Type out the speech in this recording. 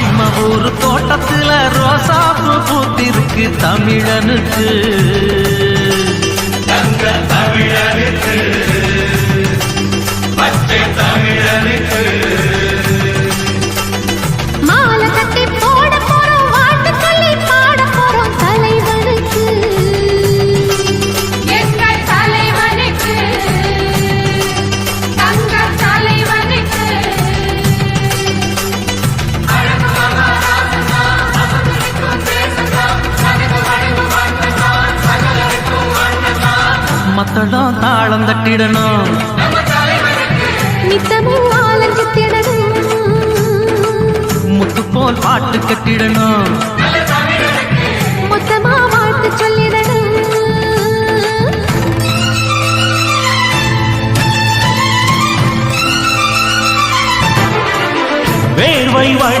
நம்ம ஊர் தோட்டத்துல ரோசாப்பு பூத்திருக்கு தமிழனுக்கு. மத்தளம் தாளம் தட்டிடணும் முத்து போல் பாட்டு கட்டிடணும். மொத்தமா வாழ்த்து சொல்லிடணும். வேர்வை வழி